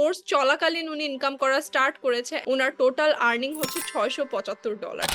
Course চলাকালীন উনি income করা স্টার্ট করেছে ওনার টোটাল আর্নিং হচ্ছে ছয়শো পঁচাত্তর ডলার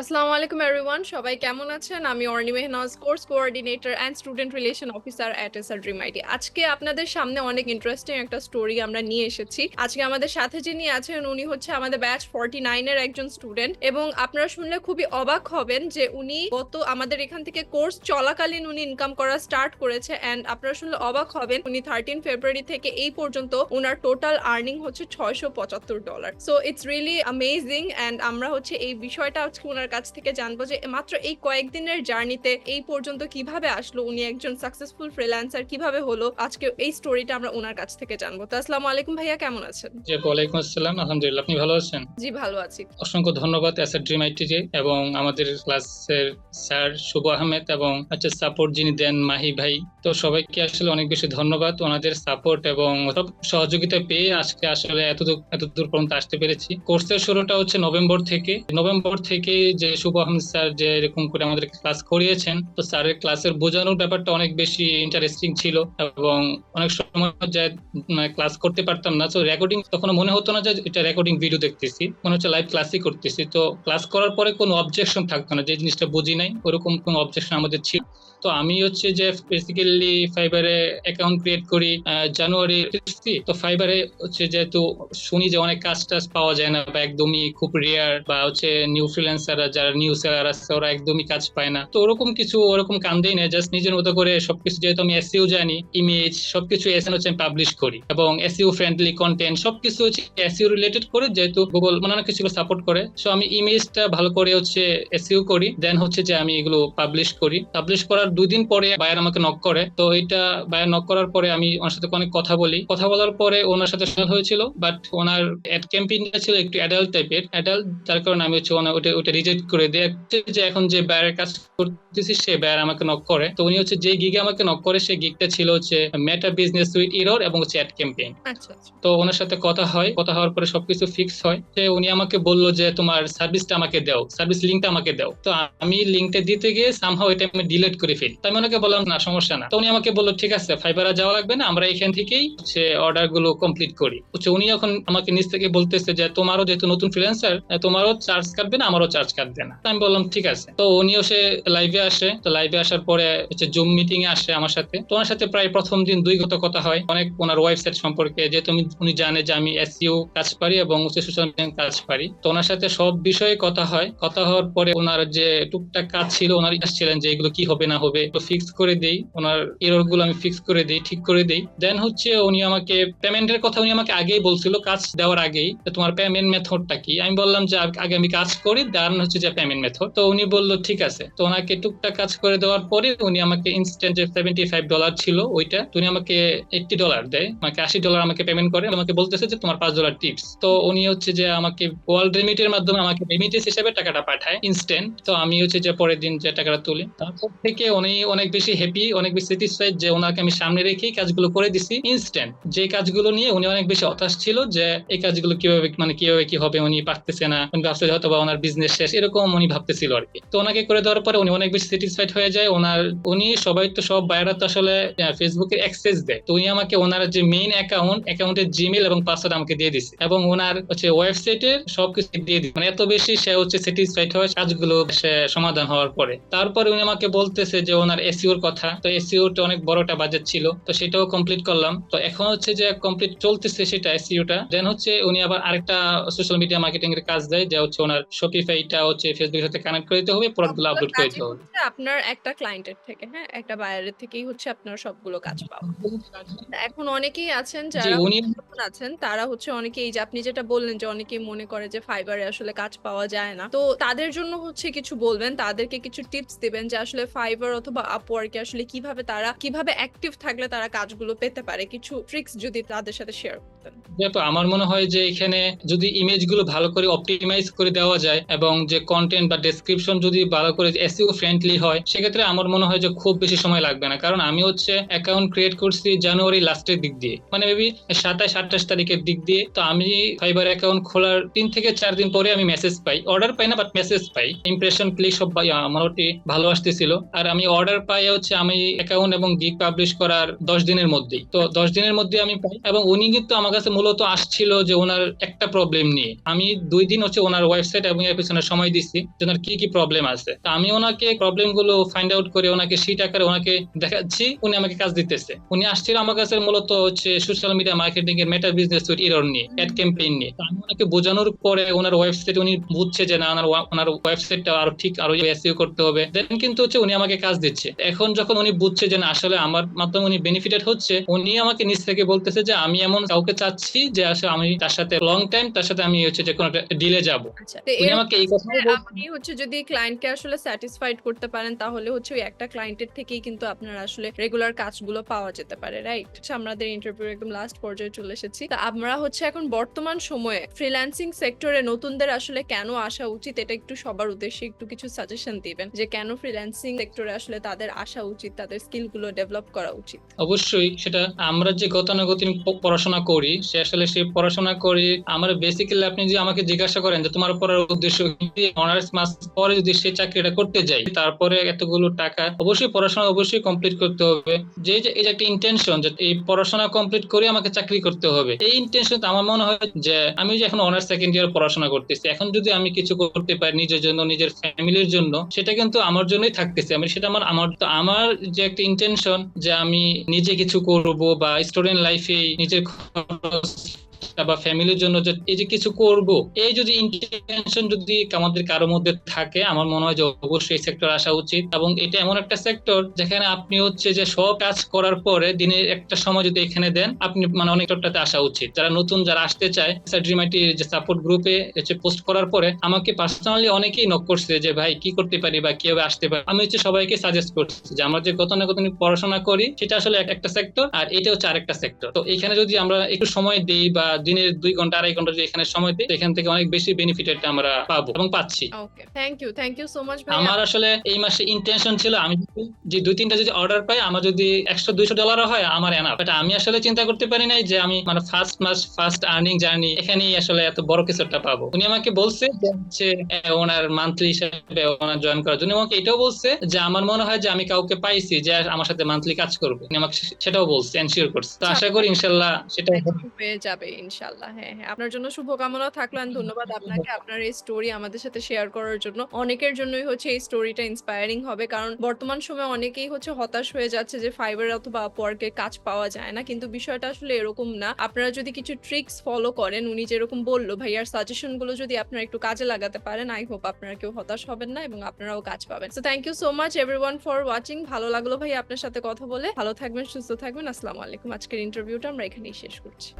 আসসালামু আলাইকুম এভরিওয়ান সবাই কেমন আছেন? আমি Orni Mehnaz course coordinator and student relation officer at SR dream IT আজকে আপনাদের সামনে অনেক ইন্টারেস্টিং একটা স্টোরি আমরা নিয়ে এসেছি। আজকে আমাদের সাথে যিনি আছেন, উনি হচ্ছে আমাদের ব্যাচ ফর্টি নাইনের একজন স্টুডেন্ট এবং আপনারা শুনলে খুবই অবাক হবেন যে উনি গত আমাদের এখান থেকে কোর্স চলাকালীন উনি ইনকাম করা স্টার্ট করেছে অ্যান্ড আপনারা শুনলে অবাক হবেন, উনি থার্টিন ফেব্রুয়ারি থেকে এই পর্যন্ত ওনার টোটাল আর্নিং হচ্ছে ছয়শো পঁচাত্তর dollar so it's really amazing and আমরা হচ্ছে এই বিষয়টা আজকে ওনার কাছ থেকে জানব যে মাত্র এই কয়েকদিনের জার্নিতে এই পর্যন্ত কীভাবে আসলো উনি একজন সাকসেসফুল ফ্রিল্যান্সার কীভাবে হলো আজকে এই স্টোরিটা আমরা ওনার কাছ থেকে জানব। তো আসসালামু আলাইকুম ভাইয়া কেমন আছেন? জি ওয়ালাইকুম আসসালাম আলহামদুলিল্লাহ আপনি ভালো আছেন? জি ভালো আছি। অসংখ্য ধন্যবাদ এসআর ড্রিম আইটিকে এবং আমাদের ক্লাসের স্যার শুভ আহমেদ এবং আচ্ছা সাপোর্ট যিনি দেন মাহি ভাই তো সবাইকে আসলে অনেক বেশি ধন্যবাদ ওনাদের সাপোর্ট এবং সব সহযোগিতা পেয়ে আজকে আসলে এতদূর এত দূর পর্যন্ত আসতে পেরেছি। কোর্সের শুরুটা হচ্ছে নভেম্বর থেকে নভেম্বর থেকে যে শুভ আহমেদ স্যার যে এরকম করে আমাদের ক্লাস করিয়েছেন, তো স্যারের ক্লাসের বোঝানোর ব্যাপারটা অনেক বেশি ইন্টারেস্টিং ছিল এবং অনেক সময় যে ক্লাস করতে পারতাম না। তো রেকর্ডিং তখন মনে হতো না যে এটা রেকর্ডিং ভিডিও দেখতেছি, মনে হচ্ছে লাইভ ক্লাসই করতেছি। তো ক্লাস করার পরে কোনো অবজেকশন থাকতো না, যে জিনিসটা বুঝি নাই, ওরকম কোনো অবজেকশন আমাদের ছিল। তো আমি হচ্ছে যে বেসিক্যালি ফাইবারে অ্যাকাউন্ট ক্রিয়েট করি জানুয়ারি তো ফাইবারে হচ্ছে যেহেতু শুনি যে অনেক কাজ টাজ পাওয়া যায় না বা একদমই খুব রেয়ার বা হচ্ছে নিউ ফ্রিল্যান্সাররা যারা নিউ সেলার আছে ওরা একদমই কাজ পায় না। তো ওরকম কিছু, ওরকম কান্দেই না জাস্ট নিজের মতো করে সবকিছু যেহেতু আমি এসইও জানি ইমেজ সবকিছু এসএন হচ্ছে আমি পাবলিশ করি এবং এসইও ফ্রেন্ডলি কন্টেন্ট সবকিছু হচ্ছে এসইও রিলেটেড করে যেহেতু গুগল মানে অনেক কিছু সাপোর্ট করে। সো আমি ইমেজটা ভালো করে হচ্ছে এসইও করি দেন হচ্ছে যে আমি এগুলো পাবলিশ করি। পাবলিশ করার দুই দিন পরে বায়ার আমাকে নক করে। তো এটা বায়ার নক করার পরে আমি ওনার সাথে অনেক কথা বলি। কথা বলার পরে ওনার সাথে শোনা হয়েছিল বাট ওনার অ্যাড ক্যাম্পেইনটা ছিল একটু অ্যাডাল্ট টাইপের অ্যাডাল্ট তার কারণে আমি হচ্ছে ওনা ওটা ওটা রিজেক্ট করে দিই। যে এখন যে বায়ারের কাজ করতেছি সে বায়ার আমাকে নক করে। তো উনি হচ্ছে যে গিগে আমাকে নক করে সেই গিগটা ছিল হচ্ছে মেটা বিজনেস উইথ ইরোর এবং হচ্ছে অ্যাড ক্যাম্পেইন আচ্ছা আচ্ছা। তো ওনার সাথে কথা হয়। কথা হওয়ার পরে সবকিছু ফিক্স হয়। যে উনি আমাকে বলল যে তোমার সার্ভিসটা আমাকে দাও। সার্ভিস লিঙ্কটা আমাকে দাও। তো আমি লিঙ্কটা দিতে গিয়ে সামহাও এটা আমি ডিলিট করে ফেলি তো আমি ওনাকে বললাম, না, সমস্যা না। তো উনি আমাকে বলল, ঠিক আছে যাওয়া লাগবে না, আমরা এখান থেকেই অর্ডারগুলো কমপ্লিট করি। হচ্ছে উনি এখন আমাকে থেকে বলতেছে যে, তোমারও যেহেতু নতুন তোমারও চার্জ কাটবে না, আমারও চার্জ কাটবে না। আমি বললাম, ঠিক আছে। তো উনিও সে লাইভে আসে। তো লাইভে আসার পরে হচ্ছে জুম মিটিং এ আসে আমার সাথে। তো ওনার সাথে প্রায় প্রথম দিন দুই গত কথা হয়। অনেক ওনার ওয়েবসাইট সম্পর্কে, যেহেতু উনি জানে যে আমি এসইও কাজ পারি এবং হচ্ছে সোশ্যাল মিডিয়া কাজ পারি। তো ওনার সাথে সব বিষয়ে কথা হয়। কথা হওয়ার পরে ওনার যে টুকটাক কাজ ছিল, ওনার ছিলেন যে এগুলো কি হবে না তো ফিক্স করে দেই, ওনার এররগুলো আমি ফিক্স করে দিই, ঠিক করে দিই। দেন হচ্ছে উনি আমাকে পেমেন্টের কথা উনি আমাকে আগেই বলছিল, কাজ দেওয়ার আগেই তোমার পেমেন্ট মেথডটা কি? আমি বললাম যে আগে আমি কাজ করি দেন হচ্ছে যে পেমেন্ট মেথড তো উনি বলল, ঠিক আছে। তো ওনাকে টুকটাক কাজ করে দেওয়ার পরে উনি আমাকে ইনস্ট্যান্ট যে সেভেন্টি ফাইভ ডলার ছিল, ওইটা উনি আমাকে এইটটি ডলার দেয়, আমাকে আশি ডলার আমাকে পেমেন্ট করে, আমাকে বলতেছে যে তোমার পাঁচ ডলার টিপস তো উনি হচ্ছে যে আমাকে ওয়ার্ল্ড রেমিটের মাধ্যমে আমাকে রেমিটেন্স হিসেবে টাকাটা পাঠায় ইনস্ট্যান্ট তো আমি হচ্ছে যে পরের দিন যে টাকাটা তুলি, তারপর থেকে উনি অনেক বেশি হ্যাপি অনেক বেশি স্যাটিসফাইড যে ওনাকে আমি সামনে রেখেই কাজগুলো করে দিছি ইনস্ট্যান্ট যে কাজগুলো নিয়ে উনি অনেক বেশি হতাশ ছিল যে এই কাজগুলো কীভাবে মানে কীভাবে কি হবে উনি পারতেছে না, উনি ভাবছে হয়তো বা ওনার বিজনেস শেষ, এরকম উনি ভাবতেছিল আর কি। তো ওনাকে করে দেওয়ার পরে উনি অনেক বেশি স্যাটিসফাইড হয়ে যায়। ওনার, উনি সবাই তো, সব বাইরা তো আসলে ফেসবুকের অ্যাক্সেস দেয়। তো উনি আমাকে ওনার যে মেইন অ্যাকাউন্ট অ্যাকাউন্টের জিমেল এবং পাসওয়ার্ড আমাকে দিয়ে দিছে এবং ওনার হচ্ছে ওয়েবসাইটে সবকিছু দিয়ে দিচ্ছে মানে এত বেশি সে হচ্ছে স্যাটিসফাইড হয় কাজগুলো সে সমাধান হওয়ার পরে। তারপরে উনি আমাকে বলতেছে যে ওনার এসিওর কথা তো এসিওটা অনেক বড়টা বাজেট ছিল তো সেটাও কমপ্লিট করলাম। তো এখন হচ্ছে যে কমপ্লিট চলতেছে সেটা এসিওটা দেন হচ্ছে উনি আবার আরেকটা সোশ্যাল মিডিয়া মার্কেটিং এর কাজ দেয় যে হচ্ছে ওনার শপিফাইটা হচ্ছে ফেসবুকের সাথে কানেক্ট করে দিতে হবে প্রোডাক্টগুলো আপলোড করে দিতে হবে। আপনার একটা ক্লায়েন্টের থেকে হ্যাঁ? একটা বায়ারের থেকেই হচ্ছে আপনার সবগুলো কাজ পাওয়া। এখন অনেকেই আছেন যারা আছেন তারা হচ্ছে অনেকে এই যে আপনি যেটা বললেন যে অনেকেই মনে করে যে ফাইবারে আসলে কাজ পাওয়া যায় না তো তাদের জন্য হচ্ছে কিছু বলবেন তাদেরকে কিছু টিপস দিবেন যে আসলে ফাইবার অথবা আপওয়ার্কে আসলে কীভাবে তারা, কীভাবে অ্যাক্টিভ থাকলে তারা কাজগুলো পেতে পারে, কিছু ট্রিক্স যদি তাদের সাথে শেয়ার করতেন। যেহেতু আমার মনে হয় যে এখানে যদি ইমেজগুলো ভালো করে অপটিমাইজ করে দেওয়া যায় এবং যে কন্টেন্ট বা ডেসক্রিপশন যদি ভালো করে এসইও ফ্রেন্ডলি হয়, সেক্ষেত্রে আমার মনে হয় যে খুব বেশি সময় লাগবে না। কারণ আমি হচ্ছে অ্যাকাউন্ট ক্রিয়েট করছি জানুয়ারি লাস্টের দিক দিয়ে। মানে মেবি সাতাশ, আঠাশ তারিখের দিক দিয়ে। তো আমি ফাইবার অ্যাকাউন্ট খোলার তিন থেকে চার দিন পরে আমি মেসেজ পাই। অর্ডার পাই না বাট মেসেজ পাই। ইমপ্রেশন ক্লিক সব মোটামুটি ভালো আসতেছিল। আর আমি অর্ডার পাই হচ্ছে আমি অ্যাকাউন্ট এবং গিগ পাবলিশ করার দশ দিনের মধ্যেই। তো দশ দিনের মধ্যে আমি পাই এবং উনি কিন্তু আমার কাছে মূলত আসছিল যে ওনার একটা প্রবলেম নিয়ে। আমি দুই দিন হচ্ছে ওনার ওয়েবসাইট এবং এর পিছনে সময় দিচ্ছি যে ওনার কি কি প্রবলেম আছে। তো আমি ওনাকে প্রবলেমগুলো ফাইন্ড আউট করে ওনাকে সিট আকারে ওনাকে দেখাচ্ছি, উনি আমাকে কাজ দিতেছে। উনি আসছিল আমার কাছে মূলত হচ্ছে সোশ্যাল মিডিয়া মার্কেটিং এর মেটা বিজনেস এরর নিয়ে অ্যাড ক্যাম্পেইন নিয়ে। আমি ওনাকে বোঝানোর পরে ওনার ওয়েবসাইট উনি বুঝছে যে না, ওনার ওনার ওয়েবসাইটটা আরও ঠিক, আরও এসইও করতে হবে। দেন কিন্তু হচ্ছে উনি আমাকে কাজ দিচ্ছে। এখন যখন উনি বুঝছে যে না আসলে আমার মাধ্যমে উনি বেনিফিটেড হচ্ছে উনি আমাকে নিজ থেকে বলতেছে যে আমি এমন কাউকে চাচ্ছি যে আসলে আমি তার সাথে লং টাইম তার সাথে আমি হচ্ছে যে কোনো ডিলে যাব। আচ্ছা উনি আমাকে এই কথা আপনি হচ্ছে যদি ক্লায়েন্টকে আসলে স্যাটিসফাইড করতে পারেন তাহলে হচ্ছে ওই একটা ক্লায়েন্টের থেকেই কিন্তু আপনার আসলে রেগুলার কাজগুলো পাওয়া যেতে পারে রাইট আমাদের ইন্টারভিউ একদম লাস্ট পর্যায়ে চলে এসেছি। তা আমরা হচ্ছে এখন বর্তমান সময়ে ফ্রিল্যান্সিং সেক্টরে নতুনদের আসলে কেন আসা উচিত এটা একটু সবার উদ্দেশ্যে একটু কিছু সাজেশন দিবেন যে কেন ফ্রিল্যান্সিং সেক্টরে আসলে তাদের আসা উচিত, তাদের স্কিলগুলো ডেভেলপ করা উচিত। অবশ্যই সেটা আমরা যে গতানুগতিক পড়াশোনা করি, সে আসলে সেই পড়াশোনা করি আমরা বেসিক্যালি আপনি যদি আমাকে জিজ্ঞাসা করেন যে তোমার পড়ার উদ্দেশ্য অনার্স মাস পরে যদি সেই চাকরিটা করতে যাই, তারপরে এতগুলো টাকা, অবশ্যই পড়াশোনা অবশ্যই কমপ্লিট করতে হবে। যে যে যে একটা ইন্টেনশন যে এই পড়াশোনা কমপ্লিট করে আমাকে চাকরি করতে হবে, এই ইন্টেনশন আমার মনে হয় যে আমি যে এখন অনার্স সেকেন্ড ইয়ার পড়াশোনা করতেছি, এখন যদি আমি কিছু করতে পারি নিজের জন্য, নিজের ফ্যামিলির জন্য, সেটা কিন্তু আমার জন্যই থাকতেছে, আমি সেটা আমার আমার তো আমার যে একটা ইন্টেনশন যে আমি নিজে কিছু করব বা স্টুডেন্ট লাইফে নিজের খরচ বা ফ্যামিলির জন্য যে এই যে কিছু করব, এই যদি ইন্টেনশন যদি আমাদের কারও মধ্যে থাকে, আমার মনে হয় যে অবশ্যই এই সেক্টর আসা উচিত। এবং এটা এমন একটা সেক্টর যেখানে আপনি হচ্ছে যে সব কাজ করার পরে দিনের একটা সময় যদি এখানে দেন, আপনি মানে অনেকটাতে আসা উচিত। যারা নতুন, যারা আসতে চায় ড্রিমাইটি যে সাপোর্ট গ্রুপে হচ্ছে পোস্ট করার পরে আমাকে পার্সোনালি অনেকেই নক করছে যে, ভাই, কি করতে পারি বা কীভাবে আসতে পারি? আমি হচ্ছে সবাইকে সাজেস্ট করছি যে, আমরা যে কত না কত পড়াশোনা করি, সেটা আসলে এক- একটা সেক্টর আর এটা হচ্ছে আরেকটা সেক্টর তো এখানে যদি আমরা একটু সময় দিই বা দিনের দুই ঘণ্টা আড়াই ঘণ্টা যদি এখানে সময় দিই এখান থেকে অনেক বেশি বেনিফিটেড আমরা পাবো এবং পাচ্ছি। Okay thank you thank you so much আমার আসলে এই মাসে ইন্টেনশন ছিল আমি যে দুই তিনটা যদি অর্ডার পাই আমার যদি একশো দুইশো ডলারও হয় আমার এনা বাট আমি আসলে চিন্তা করতে পারি নাই যে আমি মানে ফার্স্ট মাস ফার্স্ট আর্নিং জার্নি এখানেই আসলে এত বড় কিছু একটা পাবো। উনি আমাকে বলছে যে হচ্ছে ওনার মান্থলি হিসেবে ওনার জয়েন করার জন্য। আমাকে এটাও বলছে যে আমার মনে হয় যে আমি কাউকে পাইছি যে আমার সাথে মান্থলি কাজ করবে। উনি আমাকে সেটাও বলছে এনশিওর করছে। তো আশা করি ইনশাল্লাহ সেটা হয়ে যাবে ইনশাল্লাহ হ্যাঁ হ্যাঁ। আপনার জন্য শুভকামনা থাকল and ধন্যবাদ আপনাকে। আপনার এই স্টোরি আমাদের সাথে শেয়ার করার জন্য। অনেকের জন্যই হচ্ছে এই স্টোরিটা ইন্সপায়ারিং হবে কারণ বর্তমান সময়ে অনেকেই হচ্ছে হতাশ হয়ে যাচ্ছে যে ফাইবার অথবা আপওয়ার্কে কাজ পাওয়া যায় না। কিন্তু বিষয়টা আসলে এরকম না। আপনারা যদি কিছু ট্রিক্স ফলো করেন, উনি যেরকম বলল ভাইয়ার সাজেশনগুলো যদি আপনারা একটু কাজে লাগাতে পারেন আই হোপ আপনারা কেউ হতাশ হবেন না এবং আপনারাও কাজ পাবেন। So thank you so much everyone for watching ভালো লাগল ভাই আপনার সাথে কথা বলে। ভালো থাকবেন, সুস্থ থাকবেন। আসসালামু আলাইকুম। আজকের ইন্টারভিউটা আমরা এখানেই শেষ করছি।